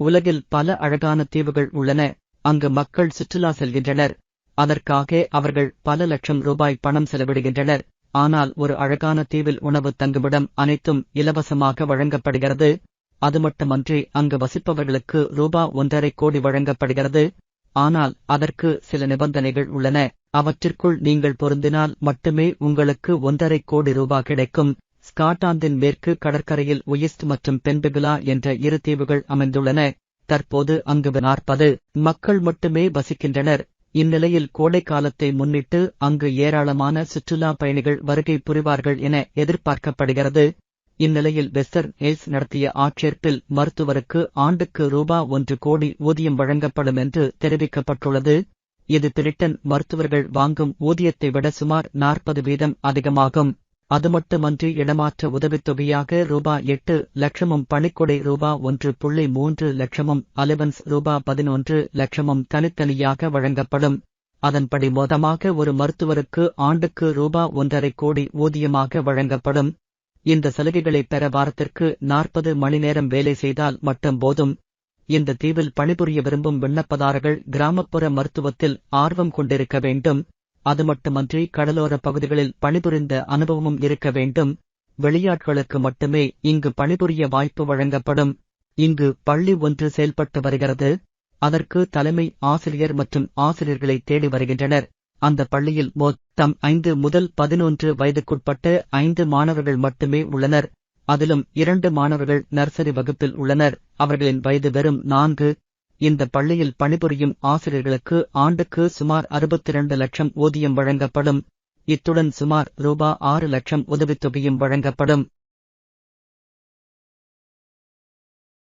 உலகில் பல அழகான தீவுகள் உள்ளன. அங்கு மக்கள் சுற்றுலா செல்கின்றனர். அதற்காக அவர்கள் பல லட்சம் ரூபாய் பணம் செலவிடுகின்றனர். ஆனால் ஒரு அழகான தீவில் உணவு தங்குமிடம் அனைத்தும் இலவசமாக வழங்கப்படுகிறது. அது மட்டுமன்றி அங்கு வசிப்பவர்களுக்கு ரூபா ஒன்றரை கோடி வழங்கப்படுகிறது. ஆனால் அதற்கு சில நிபந்தனைகள் உள்ளன. அவற்றிற்குள் நீங்கள் பொருந்தினால் மட்டுமே உங்களுக்கு ஒன்றரை கோடி ரூபா கிடைக்கும். ஸ்காட்லாந்தின் மேற்கு கடற்கரையில் உயிஸ்ட் மற்றும் பென்பெகுலா என்ற இரு தீவுகள் அமைந்துள்ளன. தற்போது அங்கு நாற்பது மக்கள் மட்டுமே வசிக்கின்றனர். இந்நிலையில் கோடை காலத்தை முன்னிட்டு அங்கு ஏராளமான சுற்றுலா பயணிகள் வருகை புரிவார்கள் என எதிர்பார்க்கப்படுகிறது. இந்நிலையில் வெஸ்டர் ஹில்ஸ் நடத்திய ஆட்சேர்ப்பில் மருத்துவருக்கு ஆண்டுக்கு ரூபா ஒன்று கோடி ஊதியம் வழங்கப்படும் என்று தெரிவிக்கப்பட்டுள்ளது. இது பிரிட்டன் மருத்துவர்கள் வாங்கும் ஊதியத்தை விட சுமார் நாற்பது வீதம் அதிகமாகும். அது மட்டுமன்றி இடமாற்ற உதவித்தொகையாக ரூபா எட்டு லட்சமும் பணிக்கொடை ரூபா ஒன்று புள்ளி மூன்று லட்சமும் அலிவன்ஸ் ரூபா பதினொன்று லட்சமும் தனித்தனியாக வழங்கப்படும். அதன்படி மொத்தமாக ஒரு மருத்துவருக்கு ஆண்டுக்கு ரூபா ஒன்றரை கோடி ஊதியமாக வழங்கப்படும். இந்த சலுகைகளை பெற வாரத்திற்கு நாற்பது மணி நேரம் வேலை செய்தால் மட்டும் போதும். இந்த தீவில் பணிபுரிய விரும்பும் விண்ணப்பதாரர்கள் கிராமப்புற மருத்துவத்தில் ஆர்வம் கொண்டிருக்க வேண்டும். அது மட்டுமன்றி கடலோர பகுதிகளில் பணிபுரிந்த அனுபவமும் இருக்க வேண்டும். வெளியாட்களுக்கு மட்டுமே இங்கு பணிபுரிய வாய்ப்பு வழங்கப்படும். இங்கு பள்ளி ஒன்று செயல்பட்டு வருகிறது. அதற்கு தலைமை ஆசிரியர் மற்றும் ஆசிரியர்களை தேடி வருகின்றனர். அந்த பள்ளியில் மொத்தம் ஐந்து முதல் பதினொன்று வயதுக்குட்பட்ட ஐந்து மாணவர்கள் மட்டுமே உள்ளனர். அதிலும் இரண்டு மாணவர்கள் நர்சரி வகுப்பில் உள்ளனர். அவர்களின் வயது வெறும் நான்கு இந்த பள்ளியில் பணிபுரியும் ஆசிரியர்களுக்கு ஆண்டுக்கு சுமார் அறுபத்தி இரண்டு லட்சம் ஊதியம் வழங்கப்படும். இத்துடன் சுமார் ரூபா ஆறு லட்சம் உதவித்தொகையும் வழங்கப்படும்.